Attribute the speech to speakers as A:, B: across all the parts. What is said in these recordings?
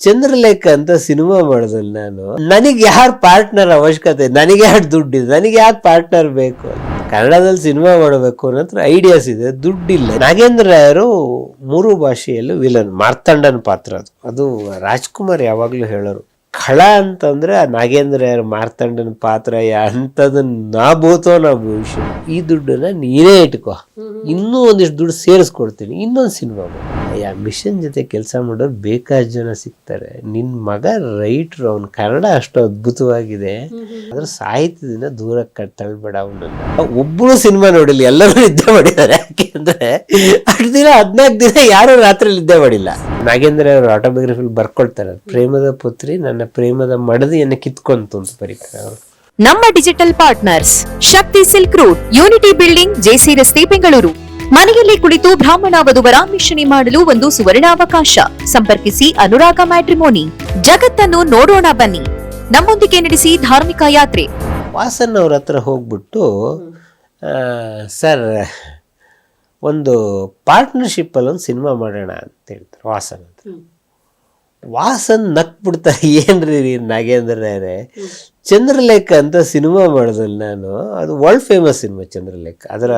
A: ಚಂದ್ರಲೇಖ ಅಂತ ಸಿನಿಮಾ ಮಾಡಿದಲ್ಲಿ ನಾನು ನನಗೆ ಯಾರು ಪಾರ್ಟ್ನರ್ ಅವಶ್ಯಕತೆ ನನಗೆ ಯಾರು ಇದೆ ನನಗೆ ಯಾರು ಪಾರ್ಟ್ನರ್ ಬೇಕು. ಕನ್ನಡದಲ್ಲಿ ಸಿನಿಮಾ ಮಾಡಬೇಕು ಅನ್ನೋ ಐಡಿಯಾಸ್ ಇದೆ ದುಡ್ಡಿಲ್ಲ. ನಾಗೇಂದ್ರ ರಾಯರು ಮೂರು ಭಾಷೆಯಲ್ಲೂ ವಿಲನ್ ಮಾರ್ತಂಡನ ಪಾತ್ರ ಅದು. ಅದು ರಾಜ್ಕುಮಾರ್ ಯಾವಾಗಲೂ ಹೇಳೋರು. ಖಳ ಅಂತಂದ್ರೆ ಆ ನಾಗೇಂದ್ರ ರಾಯರ ಮಾರ್ತಂಡನ ಪಾತ್ರ ಅಂಥದನ್ನ ನಾ ಭೂತೋ ನಾ ಭವಿಷ್ಯ ಈ ದುಡ್ಡನ್ನ ನೀನೇ ಇಟ್ಕೋ. ಇನ್ನೂ ಒಂದಿಷ್ಟು ದುಡ್ಡು ಸೇರಿಸ್ಕೊಡ್ತೀನಿ ಇನ್ನೊಂದು ಸಿನಿಮಾ ಆ ಮಿಷನ್ ಜೊತೆ ಕೆಲಸ ಮಾಡೋರು ಬೇಕಾದ ಜನ ಸಿಗ್ತಾರೆ. ನಿನ್ನ ಮಗ ರೈಟ್ರು ಅವ್ನ ಕನ್ನಡ ಅಷ್ಟು ಅದ್ಭುತವಾಗಿದೆ. ಅದ್ರ ಸಾಹಿತ್ಯದಿಂದ ದೂರ ತಳ್ಬೇಡ ಅವನನ್ನ. ಒಬ್ಬರು ಸಿನಿಮಾ ನೋಡಿಲ್ಲ ಎಲ್ಲರೂ ನಿದ್ದೆ ಮಾಡಿದ್ದಾರೆ. ಯಾಕೆಂದ್ರೆ ಅಷ್ಟು ದಿನ ಹದಿನಾಲ್ಕು ದಿನ ಯಾರು ರಾತ್ರಿ ನಿದ್ದೆ ಮಾಡಿಲ್ಲ. ನಾಗೇಂದ್ರ ಅವರು ಆಟೋಬಯೋಗ್ರಫಿಲಿ ಬರ್ಕೊಳ್ತಾರೆ. ಪ್ರೇಮದ ಪುತ್ರಿ ನನ್ನ ಪ್ರೇಮದ ಮಡದಿಯನ್ನು ಕಿತ್ಕೊಂತು ಅಂತ ಬರೀತಾರೆ ಅವರು.
B: ನಮ್ಮ digital partners Shakti silk route unity building JC ರಸ್ತೆ ಬೆಂಗಳೂರು ಮನೆಯಲ್ಲಿ ಕುಳಿತು ಬ್ರಾಹ್ಮಣ ವಧುವರ ಮಿಶ್ರಣಿ ಮಾಡಲು ಒಂದು ಸುವರ್ಣಾವಕಾಶ. ಸಂಪರ್ಕಿಸಿ ಅನುರಾಗ ಮ್ಯಾಟ್ರಿಮೋನಿ. ಜಗತ್ತನ್ನು ನೋಡೋಣ ಬನ್ನಿ. ನಮ್ಮೊಂದಿಗೆ ನಡೆಸಿ ಧಾರ್ಮಿಕ ಯಾತ್ರೆ.
A: ವಾಸನ್ ಅವ್ರ ಹತ್ರ ಹೋಗ್ಬಿಟ್ಟು ಸರ್ ಒಂದು ಪಾರ್ಟ್ನರ್ಶಿಪ್ಪಲ್ಲಿ ಒಂದು ಸಿನಿಮಾ ಮಾಡೋಣ ಅಂತ ಹೇಳ್ತಾರೆ ವಾಸನ್ ಹತ್ರ. ವಾಸನ್ ನಕ್ಬಿಡ್ತಾರೆ ಏನ್ರಿ ನಾಗೇಂದ್ರೇ ಚಂದ್ರಲೇಖ ಅಂತ ಸಿನಿಮಾ ಮಾಡಿದಲ್ಲಿ ನಾನು. ಅದು ವರ್ಲ್ಡ್ ಫೇಮಸ್ ಸಿನಿಮಾ ಚಂದ್ರಲೇಖ. ಅದರ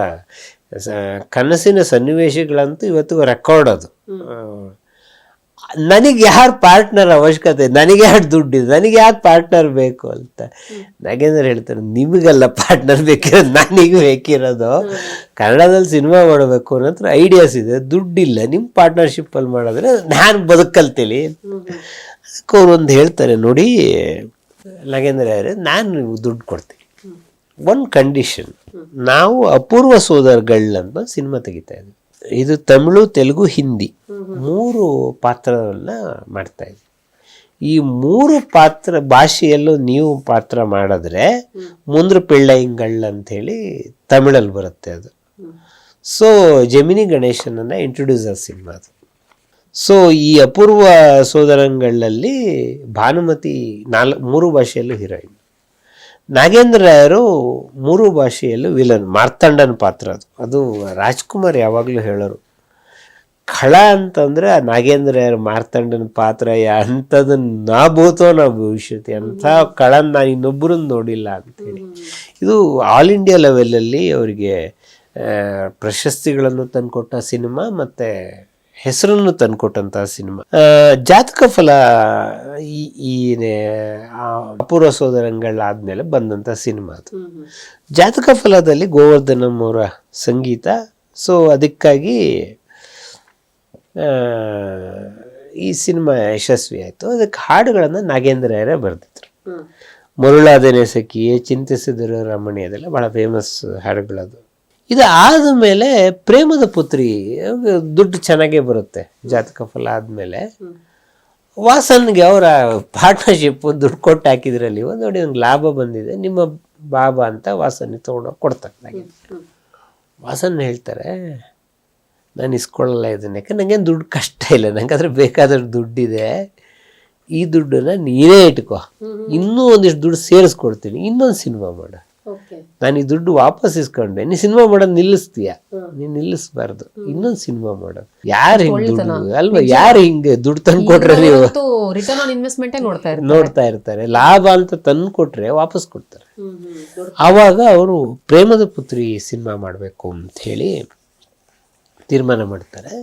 A: ಕನಸಿನ ಸನ್ನಿವೇಶಗಳಂತೂ ಇವತ್ತು ರೆಕಾರ್ಡ್ ಅದು. ನನಗೆ ಯಾರು ಪಾರ್ಟ್ನರ್ ಅವಶ್ಯಕತೆ ನನಗೆ ಯಾರು ದುಡ್ಡಿದೆ ನನಗೆ ಯಾರು ಪಾರ್ಟ್ನರ್ ಬೇಕು ಅಂತ. ನಾಗೇಂದ್ರ ಹೇಳ್ತಾರೆ ನಿಮಗೆಲ್ಲ ಪಾರ್ಟ್ನರ್ ಬೇಕಿರೋದು ನನಗೆ ಬೇಕಿರೋದು ಕನ್ನಡದಲ್ಲಿ ಸಿನಿಮಾ ಮಾಡಬೇಕು ಅನ್ನೋತ್ರ ಐಡಿಯಾಸ್ ಇದೆ. ದುಡ್ಡಿಲ್ಲ ನಿಮ್ಮ ಪಾರ್ಟ್ನರ್ಶಿಪ್ಪಲ್ಲಿ ಮಾಡಿದ್ರೆ ನಾನು ಬದುಕಲ್ತೀನಿ ಅದಕ್ಕೆ ಅವ್ರು ಒಂದು ಹೇಳ್ತಾರೆ ನೋಡಿ ನಾಗೇಂದ್ರ ಅವರೇ ನಾನು ದುಡ್ಡು ಕೊಡ್ತೀನಿ. ಒಂದು ಕಂಡೀಷನ್ ನಾವು ಅಪೂರ್ವ ಸೋದರ್ಗಳನ್ನ ಸಿನಿಮಾ ತೆಗಿತಾ ಇದ್ವಿ. ಇದು ತಮಿಳು, ತೆಲುಗು, ಹಿಂದಿ ಮೂರು ಪಾತ್ರವನ್ನ ಮಾಡ್ತಾ ಇದ್ವಿ. ಈ ಮೂರು ಪಾತ್ರ ಭಾಷೆಯಲ್ಲೂ ನೀವು ಪಾತ್ರ ಮಾಡಿದ್ರೆ ಮುಂದ್ರ ಪಿಳ್ಳೈಂಗಳ್ ಅಂತೇಳಿ ತಮಿಳಲ್ಲಿ ಬರುತ್ತೆ ಅದು. ಸೊ ಜಮಿನಿ ಗಣೇಶನನ್ನು ಆ ಸಿನಿಮಾ ಅದು. ಸೊ ಈ ಅಪೂರ್ವ ಸೋದರಂಗಳಲ್ಲಿ ಭಾನುಮತಿ ನಾಲ್ಕು ಮೂರು ಭಾಷೆಯಲ್ಲೂ ಹೀರೋಯಿನ್. ನಾಗೇಂದ್ರ ರಾಯರು ಮೂರು ಭಾಷೆಯಲ್ಲೂ ವಿಲನ್ ಮಾರ್ತಂಡನ ಪಾತ್ರ ಅದು. ಅದು ರಾಜ್ಕುಮಾರ್ ಯಾವಾಗಲೂ ಹೇಳೋರು. ಖಳ ಅಂತಂದ್ರೆ ನಾಗೇಂದ್ರ ರಾಯರು ಮಾರ್ತಂಡನ ಪಾತ್ರ ಅಂಥದನ್ನ ನಾ ಭೂತೋ ನಾ ಭವಿಷ್ಯತಿ ಅಂಥ ಖಳನ್ ನಾನು ಇನ್ನೊಬ್ಬರನ್ನ ನೋಡಿಲ್ಲ ಅಂತೇಳಿ ಇದು ಆಲ್ ಇಂಡಿಯಾ ಲೆವೆಲಲ್ಲಿ ಅವರಿಗೆ ಪ್ರಶಸ್ತಿಗಳನ್ನು ತಂದುಕೊಟ್ಟ ಸಿನಿಮಾ ಮತ್ತು ಹೆಸರನ್ನು ತಂದುಕೊಟ್ಟಂತಹ ಸಿನಿಮಾ. ಜಾತಕ ಫಲ ಈ ಅಪೂರ್ವ ಸೋದರಂಗಳಾದ್ಮೇಲೆ ಬಂದಂತ ಸಿನಿಮಾ ಅದು. ಜಾತಕ ಫಲದಲ್ಲಿ ಗೋವರ್ಧನಂ ಅವರ ಸಂಗೀತ. ಸೊ ಅದಕ್ಕಾಗಿ ಈ ಸಿನಿಮಾ ಯಶಸ್ವಿ ಆಯಿತು. ಅದಕ್ಕೆ ಹಾಡುಗಳನ್ನು ನಾಗೇಂದ್ರ ಅವರೇ ಬರೆದಿದ್ರು. ಮರುಳಾದನೆ ಸಖಿಯೇ ಚಿಂತಿಸಿದರು ರಮಣಿ ಅದೆಲ್ಲ ಭಾಳ ಫೇಮಸ್ ಹಾಡುಗಳದು. ಇದು ಆದ ಮೇಲೆ ಪ್ರೇಮದ ಪುತ್ರಿ ದುಡ್ಡು ಚೆನ್ನಾಗೇ ಬರುತ್ತೆ ಜಾತಕ ಫಲ ಆದಮೇಲೆ. ವಾಸನ್ಗೆ ಅವರ ಪಾರ್ಟ್ನರ್ಶಿಪ್ ದುಡ್ಡು ಕೊಟ್ಟು ಹಾಕಿದ್ರಲ್ಲಿ ಒಂದು ನೋಡಿ ಒಂದು ಲಾಭ ಬಂದಿದೆ ನಿಮ್ಮ ಬಾಬಾ ಅಂತ ವಾಸನ್ ತೊಗೊಂಡೋಗಿ ಕೊಡ್ತಾರೆ ನನಗೆ. ವಾಸನ್ ಹೇಳ್ತಾರೆ ನಾನು ಇಸ್ಕೊಳ್ಳಲ್ಲ ಇದನ್ನ ಯಾಕೆ ನನಗೇನು ದುಡ್ಡು ಕಷ್ಟ ಇಲ್ಲ ನಂಗೆ ಅದ್ರ ಬೇಕಾದಷ್ಟು ದುಡ್ಡಿದೆ ಈ ದುಡ್ಡನ್ನ ನೀನೇ ಇಟ್ಕೋ. ಇನ್ನೂ ಒಂದಿಷ್ಟು ದುಡ್ಡು ಸೇರಿಸ್ಕೊಡ್ತೀನಿ ಇನ್ನೊಂದು ಸಿನಿಮಾ ಮಾಡು. ನಾನು ಈ ದುಡ್ಡು ವಾಪಸ್ ಇಸ್ಕೊಂಡೆ. ನೀ ಸಿನಿಮಾ ಮಾಡೋದು ನಿಲ್ಲಿಸ್ತೀಯ? ನೀನ್ ನಿಲ್ಲಿಸ್ಬಾರ್ದು. ಇನ್ನೊಂದು ಸಿನಿಮಾ ಮಾಡೋದು. ಯಾರು ಹಿಂಗ್ ದುಡ್ಡು? ಅಲ್ವಾ ಯಾರು ಹಿಂಗೆ ದುಡ್ಡು ತಂದು ಕೊಟ್ರೆ ನೀವು?
C: ನೋಡ್ತಾ ಇರ್ತಾರೆ.
A: ಲಾಭ ಅಂತ ತಂದು ಕೊಟ್ರೆ ವಾಪಸ್ ಕೊಡ್ತಾರೆ. ಆವಾಗ ಅವರು ಪ್ರೇಮದ ಪುತ್ರಿ ಸಿನಿಮಾ ಮಾಡಬೇಕು ಅಂತ ಹೇಳಿ ತೀರ್ಮಾನ ಮಾಡ್ತಾರೆ.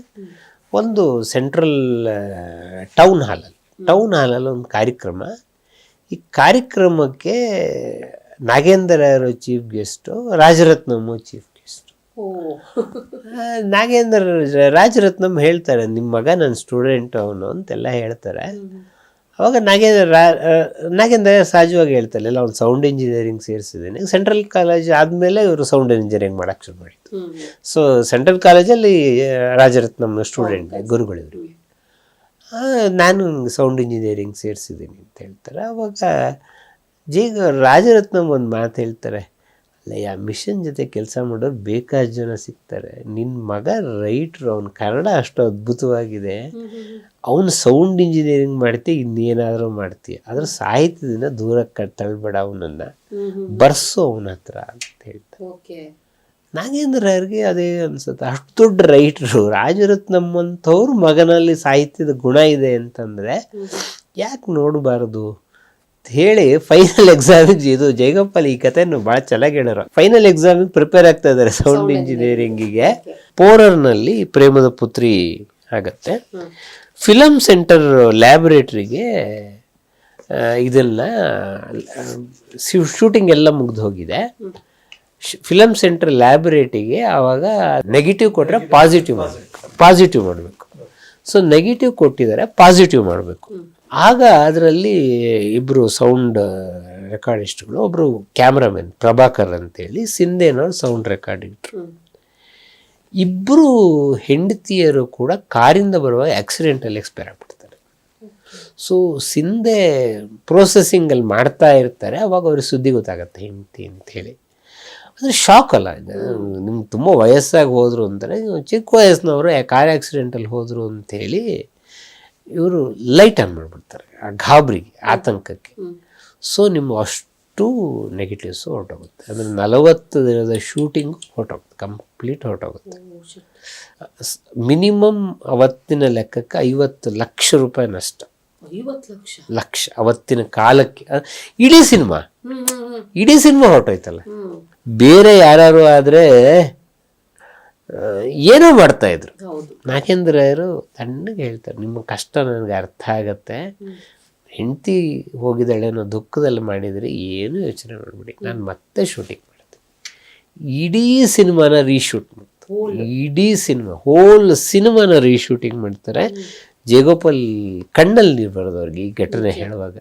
A: ಒಂದು ಸೆಂಟ್ರಲ್ ಟೌನ್ ಹಾಲಲ್ಲಿ ಟೌನ್ ಹಾಲಲ್ಲಿ ಒಂದು ಕಾರ್ಯಕ್ರಮ. ಈ ಕಾರ್ಯಕ್ರಮಕ್ಕೆ ನಾಗೇಂದ್ರ ಅವರು chief guest Rajaratnam chief guest Nagendra Rajaratnam ಹೇಳ್ತಾರೆ ನಿಮ್ಮ ಮಗ ನನ್ನ ಸ್ಟೂಡೆಂಟ್ ಅವನು ಅಂತೆಲ್ಲ ಹೇಳ್ತಾರೆ. ಅವಾಗ ನಾಗೇಂದ್ರ ನಾಗೇಂದ್ರ ಸಹಜವಾಗಿ ಹೇಳ್ತಾರೆ ಎಲ್ಲ ಅವ್ನು ಸೌಂಡ್ ಇಂಜಿನಿಯರಿಂಗ್ ಸೇರಿಸಿದ್ದೀನಿ. ಸೆಂಟ್ರಲ್ ಕಾಲೇಜ್ ಆದಮೇಲೆ ಇವರು ಸೌಂಡ್ ಇಂಜಿನಿಯರಿಂಗ್ ಮಾಡೋಕ್ಕೆ ಶುರು ಮಾಡಿದ್ದು ಸೊ ಸೆಂಟ್ರಲ್ ಕಾಲೇಜಲ್ಲಿ ರಾಜರತ್ನಮ್ ಸ್ಟೂಡೆಂಟ್ ಗುರುಗಳು ಇವರಿಗೆ ನಾನು ಸೌಂಡ್ ಇಂಜಿನಿಯರಿಂಗ್ ಸೇರಿಸಿದ್ದೀನಿ ಅಂತ ಹೇಳ್ತಾರೆ. ಅವಾಗ ಜೀಗ ರಾಜರತ್ನಂ ಒಂದು ಮಾತು ಹೇಳ್ತಾರೆ ಅಲ್ಲ ಆ ಮಿಷನ್ ಜೊತೆ ಕೆಲಸ ಮಾಡೋರು ಬೇಕಾದ ಜನ ಸಿಗ್ತಾರೆ. ನಿನ್ನ ಮಗ ರೈಟ್ರು ಅವ್ನ ಕನ್ನಡ ಅಷ್ಟು ಅದ್ಭುತವಾಗಿದೆ. ಅವನು ಸೌಂಡ್ ಇಂಜಿನಿಯರಿಂಗ್ ಮಾಡ್ತಿ ಇನ್ನೇನಾದರೂ ಮಾಡ್ತೀಯ ಅದ್ರ ಸಾಹಿತ್ಯದಿಂದ ದೂರ ತಳ್ಬೇಡ ಅವನನ್ನು. ಬರ್ಸು ಅವನ ಹತ್ರ ಅಂತ ಹೇಳ್ತಾರೆ. ನಾಗೇಂದ್ರ ಅವ್ರಿಗೆ ಅದೇ ಅನ್ಸುತ್ತೆ. ಅಷ್ಟು ದೊಡ್ಡ ರೈಟ್ರು ರಾಜರತ್ನಮ್ಮಂಥವ್ರ ಮಗನಲ್ಲಿ ಸಾಹಿತ್ಯದ ಗುಣ ಇದೆ ಅಂತಂದರೆ ಯಾಕೆ ನೋಡಬಾರ್ದು? ಹೇಳಿ ಫೈನಲ್ ಎಕ್ಸಾಮ್ ಇದು ಜಯಗೋಪಾಲ್ ಈ ಕಥೆಯನ್ನು ಬಹಳ ಚೆನ್ನಾಗಿ ಹೇಳೋರು. ಫೈನಲ್ ಎಕ್ಸಾಮಿಗೆ ಪ್ರಿಪೇರ್ ಆಗ್ತಾ ಇದಾರೆ ಸೌಂಡ್ ಇಂಜಿನಿಯರಿಂಗಿಗೆ ಪೋರರ್ನಲ್ಲಿ ಪ್ರೇಮದ ಪುತ್ರಿ ಆಗತ್ತೆ. ಫಿಲಮ್ ಸೆಂಟರ್ ಲ್ಯಾಬೊರೇಟ್ರಿಗೆ ಇದೆಲ್ಲ ಶೂಟಿಂಗ್ ಎಲ್ಲ ಮುಗ್ದು ಹೋಗಿದೆ. ಫಿಲಮ್ ಸೆಂಟರ್ ಲ್ಯಾಬೊರೇಟರಿಗೆ ಆವಾಗ ನೆಗೆಟಿವ್ ಕೊಟ್ಟರೆ ಪಾಸಿಟಿವ್ ಮಾಡಬೇಕು. ಪಾಸಿಟಿವ್ ಮಾಡಬೇಕು. ಸೊ ನೆಗೆಟಿವ್ ಕೊಟ್ಟಿದ್ದಾರೆ ಪಾಸಿಟಿವ್ ಮಾಡಬೇಕು. ಆಗ ಅದರಲ್ಲಿ ಇಬ್ಬರು ಸೌಂಡ್ ರೆಕಾರ್ಡಿಸ್ಟ್ಗಳು ಒಬ್ಬರು ಕ್ಯಾಮ್ರಾಮನ್ ಪ್ರಭಾಕರ್ ಅಂತೇಳಿ ಸಿಂಧೆನವ್ರು ಸೌಂಡ್ ರೆಕಾರ್ಡ್ ಇಟ್ಟರು ಇಬ್ಬರು ಹೆಂಡತಿಯರು ಕೂಡ ಕಾರಿಂದ ಬರುವ ಆಕ್ಸಿಡೆಂಟಲ್ಲಿ ಎಕ್ಸ್ಪೈರ್ ಆಗ್ಬಿಡ್ತಾರೆ. ಸೊ ಸಿಂಧೆ ಪ್ರೊಸೆಸಿಂಗಲ್ಲಿ ಮಾಡ್ತಾ ಇರ್ತಾರೆ ಅವಾಗ ಅವ್ರಿಗೆ ಸುದ್ದಿ ಗೊತ್ತಾಗತ್ತೆ ಹೆಂಡತಿ ಅಂತೇಳಿ ಅಂದರೆ ಶಾಕ್ ಅಲ್ಲ ನಿಮ್ಗೆ ತುಂಬ ವಯಸ್ಸಾಗಿ ಹೋದರು ಅಂತಾರೆ ಚಿಕ್ಕ ವಯಸ್ಸಿನವರು ಕಾರ್ ಆಕ್ಸಿಡೆಂಟಲ್ಲಿ ಹೋದರು ಅಂಥೇಳಿ ಇವರು ಲೈಟ್ ಆನ್ ಮಾಡಿಬಿಡ್ತಾರೆ ಆ ಗಾಬರಿಗೆ ಆತಂಕಕ್ಕೆ. ಸೊ ನಿಮ್ಮ ಅಷ್ಟು ನೆಗೆಟಿವ್ಸ್ ಹೊರಟೋಗುತ್ತೆ. ಅಂದರೆ ನಲವತ್ತು ದಿನದ ಶೂಟಿಂಗು ಹೊರಟೋಗುತ್ತೆ ಕಂಪ್ಲೀಟ್ ಹೊರಟೋಗುತ್ತೆ. ಮಿನಿಮಮ್ ಅವತ್ತಿನ ಲೆಕ್ಕಕ್ಕೆ ಐವತ್ತು ಲಕ್ಷ ರೂಪಾಯಿ ನಷ್ಟ.
C: ಲಕ್ಷ?
A: ಲಕ್ಷ ಅವತ್ತಿನ ಕಾಲಕ್ಕೆ. ಇಡೀ ಸಿನಿಮಾ. ಇಡೀ ಸಿನಿಮಾ ಹೊರಟೋಯ್ತಲ್ಲ. ಬೇರೆ ಯಾರು ಆದರೆ ಏನೋ ಮಾಡ್ತಾ ಇದ್ರು.
C: ಹೌದು.
A: ನಾಗೇಂದ್ರರು ತಣ್ಣಗೆ ಹೇಳ್ತಾರೆ ನಿಮ್ಮ ಕಷ್ಟ ನನಗೆ ಅರ್ಥ ಆಗತ್ತೆ. ಹೆಂಡತಿ ಹೋಗಿದ್ದಾಳೆ ಅನ್ನೋ ದುಃಖದಲ್ಲಿ ಮಾಡಿದರೆ ಏನು ಯೋಚನೆ ಮಾಡಬೇಡಿ. ನಾನು ಮತ್ತೆ ಶೂಟಿಂಗ್ ಮಾಡ್ತೀನಿ. ಇಡೀ ಸಿನಿಮಾನ ರೀಶೂಟ್ ಮಾಡ್ತಾರೆ ಇಡೀ ಸಿನಿಮಾ ಹೋಲ್ ಸಿನಿಮಾನ ರೀಶೂಟಿಂಗ್ ಮಾಡ್ತಾರೆ. ಜೇಗೋಪಾಲ್ ಕಣ್ಣಲ್ಲಿ ನೀರು ಬರೋದು ಅವ್ರಿಗೆ ಈ ಘಟನೆ ಹೇಳುವಾಗ.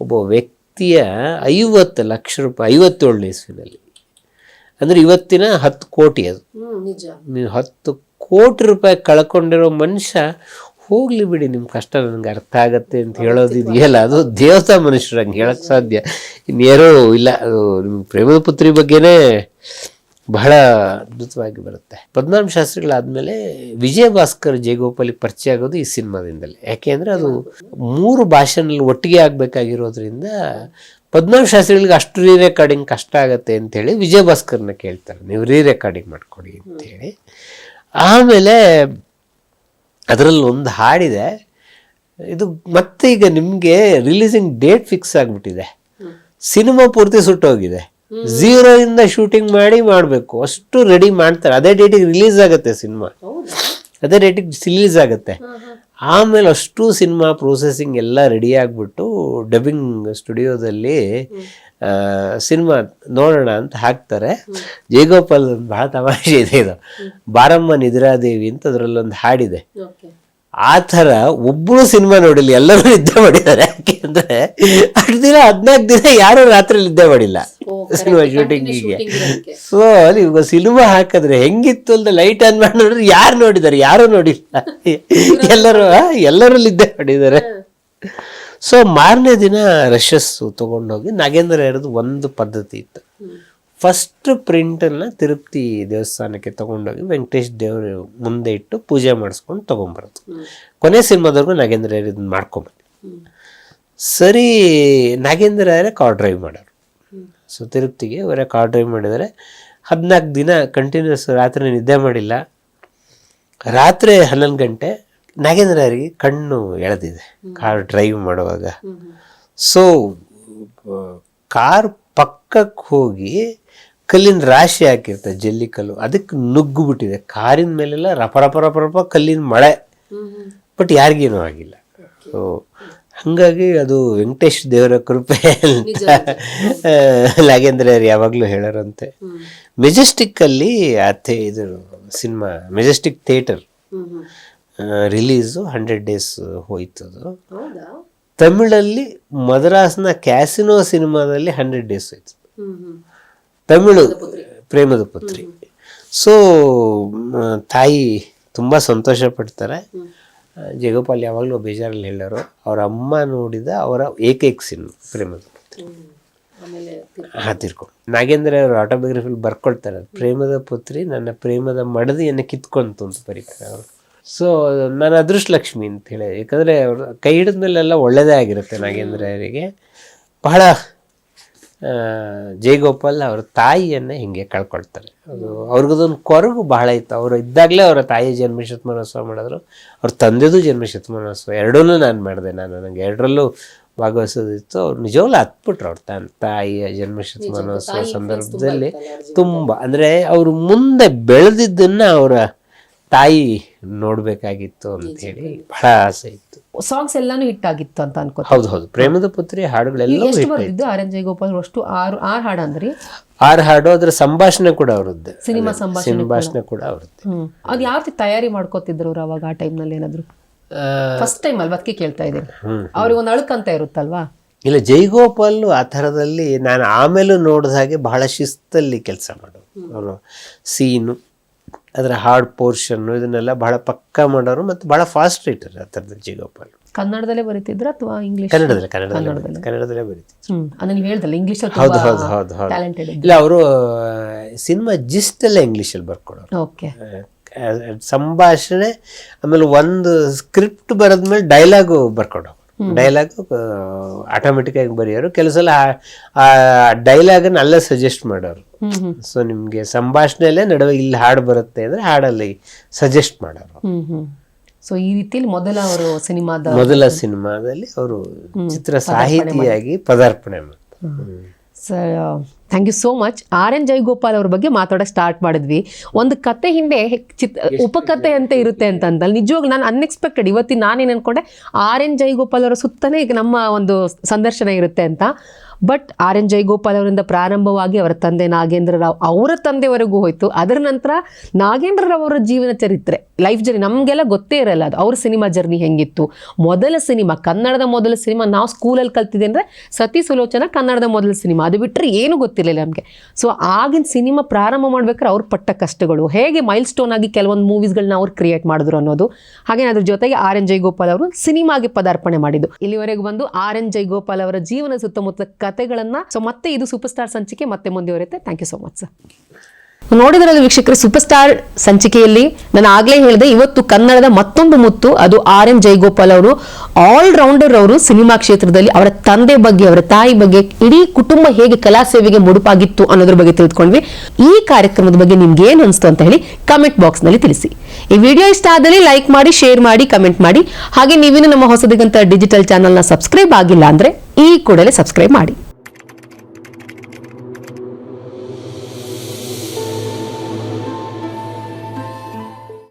A: ಒಬ್ಬ ವ್ಯಕ್ತಿಯ ಐವತ್ತು ಲಕ್ಷ ರೂಪಾಯಿ ಐವತ್ತೇಳನೇ ಇಸ್ವಿನಲ್ಲಿ ಅಂದರೆ ಇವತ್ತಿನ ಹತ್ತು ಕೋಟಿ ಅದು.
C: ನಿಜ.
A: ನೀವು ಹತ್ತು ಕೋಟಿ ರೂಪಾಯಿ ಕಳ್ಕೊಂಡಿರೋ ಮನುಷ್ಯ ಹೋಗ್ಲಿ ಬಿಡಿ ನಿಮ್ಮ ಕಷ್ಟ ನನಗೆ ಅರ್ಥ ಆಗತ್ತೆ ಅಂತ ಹೇಳೋದು ಇದೆಯಲ್ಲ ಅದು ದೇವತಾ ಮನುಷ್ಯರು ಹಂಗೆ ಹೇಳಕ್ ಸಾಧ್ಯ. ಇನ್ಯಾರೋ ಇಲ್ಲ ಅದು ನಿಮ್ಮ ಪ್ರೇಮದ ಪುತ್ರಿ ಬಗ್ಗೆನೇ ಬಹಳ ಅದ್ಭುತವಾಗಿ ಬರುತ್ತೆ. ಪದ್ಮನಾಭ ಶಾಸ್ತ್ರಿಗಳಾದ್ಮೇಲೆ ವಿಜಯ ಭಾಸ್ಕರ್ ಜಯಗೋಪಾಲಿಗೆ ಪರಿಚಯ ಆಗೋದು ಈ ಸಿನಿಮಾದಿಂದಲೇ. ಯಾಕೆಂದ್ರೆ ಅದು ಮೂರು ಭಾಷೆನಲ್ಲಿ ಒಟ್ಟಿಗೆ ಆಗ್ಬೇಕಾಗಿರೋದ್ರಿಂದ ಪದ್ಮನಾಭ ಶಾಸ್ತ್ರಿಗಳಿಗೆ ಅಷ್ಟು ರೀ ರೆಕಾರ್ಡಿಂಗ್ ಕಷ್ಟ ಆಗುತ್ತೆ ಅಂತೇಳಿ ವಿಜಯ ಭಾಸ್ಕರ್ನ ಕೇಳ್ತಾರೆ. ನೀವು ರೀ ರೆಕಾರ್ಡಿಂಗ್ ಮಾಡ್ಕೊಡಿ ಅಂತೇಳಿ ಆಮೇಲೆ ಅದರಲ್ಲಿ ಒಂದು ಹಾಡಿದೆ. ಇದು ಮತ್ತೆ ಈಗ ನಿಮಗೆ ರಿಲೀಸಿಂಗ್ ಡೇಟ್ ಫಿಕ್ಸ್ ಆಗಿಬಿಟ್ಟಿದೆ. ಸಿನಿಮಾ ಪೂರ್ತಿ ಸುಟ್ಟೋಗಿದೆ. ಝೀರೋ ಇಂದ ಶೂಟಿಂಗ್ ಮಾಡಿ ಮಾಡಬೇಕು. ಅಷ್ಟು ರೆಡಿ ಮಾಡ್ತಾರೆ. ಅದೇ ಡೇಟಿಗೆ ರಿಲೀಸ್ ಆಗುತ್ತೆ ಸಿನಿಮಾ. ಅದೇ ಡೇಟಿಗೆ ರಿಲೀಸ್ ಆಗುತ್ತೆ. ಆಮೇಲೆ ಅಷ್ಟು ಸಿನಿಮಾ ಪ್ರೊಸೆಸಿಂಗ್ ಎಲ್ಲ ರೆಡಿ ಆಗಿಬಿಟ್ಟು ಡಬ್ಬಿಂಗ್ ಸ್ಟುಡಿಯೋದಲ್ಲಿ ಸಿನಿಮಾ ನೋಡೋಣ ಅಂತ ಹಾಕ್ತಾರೆ. ಜಯಗೋಪಾಲ್ ಭಾಳ ತಮಾಷೆ ಇದೆ ಇದು. ಬಾರಮ್ಮ ನಿದ್ರಾದೇವಿ ಅಂತ ಅದರಲ್ಲೊಂದು ಹಾಡಿದೆ. ಆ ಥರ ಒಬ್ಬರು ಸಿನಿಮಾ ನೋಡಿಲ್ಲ ಎಲ್ಲರೂ ನಿದ್ದೆ ಮಾಡಿದ್ದಾರೆ. ಯಾಕೆಂದ್ರೆ ಅಷ್ಟು ದಿನ ಹದಿನಾಲ್ಕು ದಿನ ಯಾರು ರಾತ್ರಿ ನಿದ್ದೆ ಮಾಡಿಲ್ಲ ಸಿನಿಮಾ. ಶೂಟಿಂಗಿಗೆ ಸೊ ನೀವು ಸಿನಿಮಾ ಹಾಕಿದ್ರೆ ಹೆಂಗಿತ್ತು ಅಂದ್ರೆ ಲೈಟ್ ಆನ್ ಮಾಡಿ ನೋಡಿದ್ರೆ ಯಾರು ನೋಡಿದ್ದಾರೆ? ಯಾರು ನೋಡಿಲ್ಲ. ಎಲ್ಲರೂ ಎಲ್ಲರೂ ನಿದ್ದೆ ಮಾಡಿದ್ದಾರೆ. ಸೊ ಮಾರನೇ ದಿನ ರಶಸ್ಸು ತಗೊಂಡೋಗಿ ನಾಗೇಂದ್ರ ಹೇಳೋದು ಒಂದು ಪದ್ಧತಿ ಇತ್ತು. ಫಸ್ಟ್ ಪ್ರಿಂಟನ್ನು ತಿರುಪ್ತಿ ದೇವಸ್ಥಾನಕ್ಕೆ ತಗೊಂಡೋಗಿ ವೆಂಕಟೇಶ್ ದೇವರು ಮುಂದೆ ಇಟ್ಟು ಪೂಜೆ ಮಾಡಿಸ್ಕೊಂಡು ತೊಗೊಂಬರೋದು. ಕೊನೆ ಸಿನಿಮಾದವರೆಗೂ ನಾಗೇಂದ್ರ ಇದನ್ನ ಮಾಡ್ಕೊಂಬಂದು ಸರಿ ನಾಗೇಂದ್ರ ಅವರೇ ಕಾರ್ ಡ್ರೈವ್ ಮಾಡೋರು. ಸೊ ತಿರುಪ್ತಿಗೆ ಅವರೇ ಕಾರ್ ಡ್ರೈವ್ ಮಾಡಿದರೆ ಹದಿನಾಲ್ಕು ದಿನ ಕಂಟಿನ್ಯೂಸ್ ರಾತ್ರಿ ನಿದ್ದೆ ಮಾಡಿಲ್ಲ. ರಾತ್ರಿ ಹನ್ನೊಂದು ಗಂಟೆ ನಾಗೇಂದ್ರ ಅವರಿಗೆ ಕಣ್ಣು ಎಳೆದಿದೆ. ಕಾರ್ ಡ್ರೈವ್ ಮಾಡುವಾಗ. ಸೊ ಕಾರ್ ಪಕ್ಕಕ್ಕೆ ಹೋಗಿ ಕಲ್ಲಿನ ರಾಶಿ ಹಾಕಿರ್ತದೆ ಜಲ್ಲಿ ಕಲ್ಲು. ಅದಕ್ಕೆ ನುಗ್ಗು ಬಿಟ್ಟಿದೆ ಕಾರಿನ ಮೇಲೆಲ್ಲ ರಪ ರಪ ರಪ ರಪ ಕಲ್ಲಿನ ಮಳೆ. ಬಟ್ ಯಾರಿಗೇನು ಆಗಿಲ್ಲ. ಸೊ ಹಾಗಾಗಿ ಅದು ವೆಂಕಟೇಶ್ ದೇವರ ಕೃಪೆ ಅಂತ ಅವ್ರು ಯಾವಾಗಲೂ ಹೇಳೋರಂತೆ. ಮೆಜೆಸ್ಟಿಕ್ಕಲ್ಲಿ ಅತ್ತೆ ಇದು cinema Majestic theatre. Release hundred days
C: ಹೋಯ್ತದು.
A: ತಮಿಳಲ್ಲಿ ಮದ್ರಾಸ್ನ ಕ್ಯಾಸಿನೋ ಸಿನಿಮಾದಲ್ಲಿ ಹಂಡ್ರೆಡ್ ಡೇಸ್
C: ಹ್ಮ್
A: ತಮಿಳು ಪ್ರೇಮದ ಪುತ್ರಿ. ಸೊ ತಾಯಿ ತುಂಬ ಸಂತೋಷ ಪಡ್ತಾರೆ. ಜಯಗೋಪಾಲ್ ಯಾವಾಗಲೂ ಬೇಜಾರಲ್ಲಿ ಹೇಳೋರು, ಅವರ ಅಮ್ಮ ನೋಡಿದ ಅವರ ಏಕೈಕ ಸಿನಿಮಾ ಪ್ರೇಮದ ಪುತ್ರಿ. ಹಾತಿರ್ಕೊಂಡು ನಾಗೇಂದ್ರ ಅವರು ಆಟೋಬಯೋಗ್ರಫಿಲಿ ಬರ್ಕೊಳ್ತಾರೆ. ಪ್ರೇಮದ ಪುತ್ರಿ ನನ್ನ ಪ್ರೇಮದ ಮಡದಿಯನ್ನು ಕಿತ್ಕೊಂತು ಅಂತ ಬರೀತಾರೆ ಅವರು. ಸೊ ನನ್ನ ಅದೃಷ್ಟ ಲಕ್ಷ್ಮಿ ಅಂತ ಹೇಳಿ ಯಾಕಂದರೆ ಅವ್ರ ಕೈ ಹಿಡಿದ ಮೇಲೆಲ್ಲ ಒಳ್ಳೆಯದೇ ಆಗಿರುತ್ತೆ ನಾಗೇಂದ್ರ ಅವರಿಗೆ ಬಹಳ ಜಯಗೋಪಾಲ್ ಅವ್ರ ತಾಯಿಯನ್ನ ಹಿಂಗೆ ಕಳ್ಕೊಳ್ತಾರೆ. ಅದು ಅವ್ರಿಗದೊಂದು ಕೊರಗು ಬಹಳ ಇತ್ತು. ಅವರು ಇದ್ದಾಗಲೇ ಅವರ ತಾಯಿ ಜನ್ಮ ಶತಮಾನೋತ್ಸವ ಮಾಡಿದ್ರು. ಅವ್ರ ತಂದೆದು ಜನ್ಮ ಶತಮಾನೋತ್ಸವ. ಎರಡೂ ನಾನು ಮಾಡಿದೆ ನಾನು. ನನಗೆ ಎರಡರಲ್ಲೂ ಭಾಗವಹಿಸೋದಿತ್ತು. ಅವ್ರು ನಿಜವಾಗ್ಲೂ ಹತ್ಬಿಟ್ರು ಅವ್ರ ತನ್ನ ತಾಯಿಯ ಜನ್ಮ ಶತಮಾನೋತ್ಸವ ಸಂದರ್ಭದಲ್ಲಿ ತುಂಬ. ಅಂದರೆ ಅವರು ಮುಂದೆ ಬೆಳೆದಿದ್ದನ್ನು ಅವರ ತಾಯಿ ನೋಡ್ಬೇಕಾಗಿತ್ತು ಅಂತ ಹೇಳಿ ಬಹಳ ಆಸೆ ಇತ್ತು.
D: ಸಾಂಗ್ಸ್ ಎಲ್ಲಾನು ಹಿಟ್ ಆಗಿತ್ತು ಅಂತ ಅನ್ಕೋತೀನಿ.
A: ಹೌದು ಹೌದು. ಪ್ರೇಮದ ಪುತ್ರಿ ಹಾಡುಗಳೆಲ್ಲ
D: ಎಷ್ಟು ಬರ್ತಿದ್ದು ಆರ್ ಎನ್ ಜಯಗೋಪಾಲ್ ಅಷ್ಟು ಆರು ಆರು ಹಾಡು ಅಂದ್ರಿ?
A: ಆರು ಹಾಡು ಅದ್ರ ಸಂಭಾಷಣೆ ಕೂಡ ಅವರದ್ದು.
D: ಸಿನಿಮಾ ಸಂಭಾಷಣೆ
A: ಸಂಭಾಷಣೆ ಕೂಡ. ಅವರದ್ದು.
D: ಅದು ಯಾವ ರೀತಿ ತಯಾರಿ ಮಾಡ್ಕೋತಿದ್ರು ಅವ್ರು ಅವಾಗ ಆ ಟೈಮ್ನಲ್ಲಿ ಏನಾದ್ರು? ಫಸ್ಟ್ ಟೈಮ್ ಅಲ್ವಾ? ಅದಕ್ಕೆ ಕೇಳ್ತಾ ಇದ್ದೀನಿ. ಅವ್ರಿಗೆ ಒಂದು ಅಳುಕಂತ ಇರುತ್ತಲ್ವಾ?
A: ಇಲ್ಲ ಜೈಗೋಪಾಲ್ ಆ ಥರದಲ್ಲಿ ನಾನು ಆಮೇಲೂ ನೋಡಿದ ಹಾಗೆ ಬಹಳ ಶಿಸ್ತಲ್ಲಿ ಕೆಲಸ ಅವರು ಸೀನು ಅದರ ಹಾರ್ಡ್ ಪೋರ್ಷನ್ ಇದನ್ನೆಲ್ಲ ಬಹಳ ಪಕ್ಕ ಮಾಡೋರು ಮತ್ತು ಬಹಳ ಫಾಸ್ಟ್ ರೈಟರ್ ಆ ಥರದ ಜೀಗೋಪಾಲ್.
D: ಕನ್ನಡದಲ್ಲೇ ಬರೀತಿದ್ರ ಅಥವಾ ಇಂಗ್ಲಿಷ್
A: ಕನ್ನಡದಲ್ಲಿ ಕನ್ನಡದಲ್ಲೇ ಬರೀತಿದ್ರು. ಕನ್ನಡದಲ್ಲೇ ಬರೀತಿದ್ರು.
D: ಇಂಗ್ಲಿಷ್
A: ಹೌದು ಹೌದು ಹೌದು ಹೌದು. ಇಲ್ಲ ಅವರು ಸಿನಿಮಾ ಜಿಸ್ಟಲ್ಲೇ ಇಂಗ್ಲೀಷಲ್ಲಿ ಬರ್ಕೊಡೋರು.
D: ಓಕೆ
A: ಸಂಭಾಷಣೆ ಆಮೇಲೆ ಒಂದು ಸ್ಕ್ರಿಪ್ಟ್ ಬರೆದ್ಮೇಲೆ ಡೈಲಾಗು ಬರ್ಕೊಡೋರು. ಡೈಲಾಗು ಆಟೋಮೆಟಿಕ್ ಆಗಿ ಬರೆಯೋರು. ಕೆಲವು ಸಲ ಆ- ಡೈಲಾಗನ್ನು ಅಲ್ಲೇ ಸಜೆಸ್ಟ್ ಮಾಡೋರು. ಸೊ ನಿಮಗೆ ಸಂಭಾಷಣೆಯಲ್ಲೇ ನಡುವೆ ಇಲ್ಲಿ ಹಾಡು ಬರುತ್ತೆ ಅಂದರೆ ಹಾಡಲ್ಲಿ ಸಜೆಸ್ಟ್ ಮಾಡೋರು.
D: ಸೊ ಈ ರೀತಿಯಲ್ಲಿ ಮೊದಲ ಅವರು ಸಿನಿಮಾದ
A: ಮೊದಲ ಸಿನಿಮಾದಲ್ಲಿ ಅವರು ಚಿತ್ರ ಸಾಹಿತಿಯಾಗಿ ಪದಾರ್ಪಣೆ ಮಾಡ್ತಾರೆ.
D: Thank you so much R N Jayagopal ಅವ್ರ ಬಗ್ಗೆ ಮಾತಾಡೋಕೆ ಸ್ಟಾರ್ಟ್ ಮಾಡಿದ್ವಿ. ಒಂದು ಕತೆ ಹಿಂದೆ ಚಿತ್ ಉಪಕತೆ ಅಂತ ಇರುತ್ತೆ ಅಂತ ಅಂದಲ್ಲಿ ನಿಜವಾಗ್ಲೂ ನಾನು ಅನ್ಎಕ್ಸ್ಪೆಕ್ಟೆಡ್ ಇವತ್ತಿನ ನಾನೇನು ಅಂದ್ಕೊಂಡೆ ಆರ್ ಎನ್ ಜಯಗೋಪಾಲ್ ಅವರ ಸುತ್ತಲೇ ಈಗ ನಮ್ಮ ಒಂದು ಸಂದರ್ಶನ ಇರುತ್ತೆ ಅಂತ. ಬಟ್ ಆರ್ ಎನ್ ಜಯಗೋಪಾಲ್ ಅವರಿಂದ ಪ್ರಾರಂಭವಾಗಿ ಅವರ ತಂದೆ ನಾಗೇಂದ್ರ ರಾವ್ ಅವರ ತಂದೆವರೆಗೂ ಹೋಯಿತು. ಅದರ ನಂತರ ನಾಗೇಂದ್ರ ರಾವ್ ಅವರ ಜೀವನ ಚರಿತ್ರೆ ಲೈಫ್ ಜರ್ನಿ ನಮಗೆಲ್ಲ ಗೊತ್ತೇ ಇರಲ್ಲ ಅದು. ಅವ್ರ ಸಿನಿಮಾ ಜರ್ನಿ ಹೆಂಗಿತ್ತು? ಮೊದಲ ಸಿನಿಮಾ ಕನ್ನಡದ ಮೊದಲ ಸಿನಿಮಾ ನಾವು ಸ್ಕೂಲಲ್ಲಿ ಕಲ್ತಿದ್ದೆ ಅಂದರೆ ಸತಿ ಸುಲೋಚನ ಕನ್ನಡದ ಮೊದಲ ಸಿನಿಮಾ ಅದು ಬಿಟ್ಟರೆ ಏನೂ ಗೊತ್ತಿರಲಿಲ್ಲ ನಮಗೆ. ಸೊ ಆಗಿನ ಸಿನಿಮಾ ಪ್ರಾರಂಭ ಮಾಡ್ಬೇಕಾದ್ರೆ ಅವ್ರು ಪಟ್ಟ ಕಷ್ಟಗಳು. ಹೇಗೆ ಮೈಲ್ ಸ್ಟೋನ್ ಆಗಿ ಕೆಲವೊಂದು ಮೂವೀಸ್ಗಳನ್ನ ಅವ್ರು ಕ್ರಿಯೇಟ್ ಮಾಡಿದ್ರು ಅನ್ನೋದು. ಹಾಗೆ ಅದ್ರ ಜೊತೆಗೆ ಆರ್ ಎನ್ ಜಯಗೋಪಾಲ್ ಅವರು ಸಿನಿಮಾಗೆ ಪದಾರ್ಪಣೆ ಮಾಡಿದ್ದು. ಇಲ್ಲಿವರೆಗೂ ಬಂದು ಆರ್ ಎನ್ ಜಯಗೋಪಾಲ್ ಅವರ ಜೀವನ ಸುತ್ತಮುತ್ತ ಕತೆಗಳನ್ನ. ಸೊ ಮತ್ತೆ ಇದು ಸೂಪರ್ ಸ್ಟಾರ್ ಸಂಚಿಕೆ ಮತ್ತೆ ಮುಂದುವರಿಯುತ್ತೆ thank you so much sir ನೋಡಿದ್ರಲ್ಲ ವೀಕ್ಷಕರು ಸೂಪರ್ ಸ್ಟಾರ್ ಸಂಚಿಕೆಯಲ್ಲಿ ನಾನು ಆಗ್ಲೇ ಹೇಳಿದೆ, ಇವತ್ತು ಕನ್ನಡದ ಮತ್ತೊಂದು ಮುತ್ತು, ಅದು ಆರ್ ಎನ್ ಜೈಗೋಪಾಲ್ ಅವರು. ಆಲ್ ರೌಂಡರ್ ಅವರು ಸಿನಿಮಾ ಕ್ಷೇತ್ರದಲ್ಲಿ ಅವರ ತಂದೆ ಬಗ್ಗೆ, ಅವರ ತಾಯಿ ಬಗ್ಗೆ, ಇಡೀ ಕುಟುಂಬ ಹೇಗೆ ಕಲಾ ಸೇವೆಗೆ ಮುಡುಪಾಗಿತ್ತು ಅನ್ನೋದ್ರ ಬಗ್ಗೆ ತಿಳಿದುಕೊಂಡ್ವಿ ಈ ಕಾರ್ಯಕ್ರಮದ ಬಗ್ಗೆ ನಿಮ್ಗೆ ಏನು ಅನಿಸ್ತು ಅಂತ ಹೇಳಿ ಕಮೆಂಟ್ ಬಾಕ್ಸ್ನಲ್ಲಿ ತಿಳಿಸಿ. ಈ ವಿಡಿಯೋ ಇಷ್ಟ ಆದಲ್ಲಿ ಲೈಕ್ ಮಾಡಿ ಶೇರ್ ಮಾಡಿ ಕಮೆಂಟ್ ಮಾಡಿ. ಹಾಗೆ ನೀವೇನು ನಮ್ಮ ಹೊಸದಿಗಂತ ಡಿಜಿಟಲ್ ಚಾನೆಲ್ನ ಸಬ್ಸ್ಕ್ರೈಬ್ ಆಗಿಲ್ಲ ಅಂದ್ರೆ ಈ ಕೂಡಲೇ ಸಬ್ಸ್ಕ್ರೈಬ್ ಮಾಡಿ.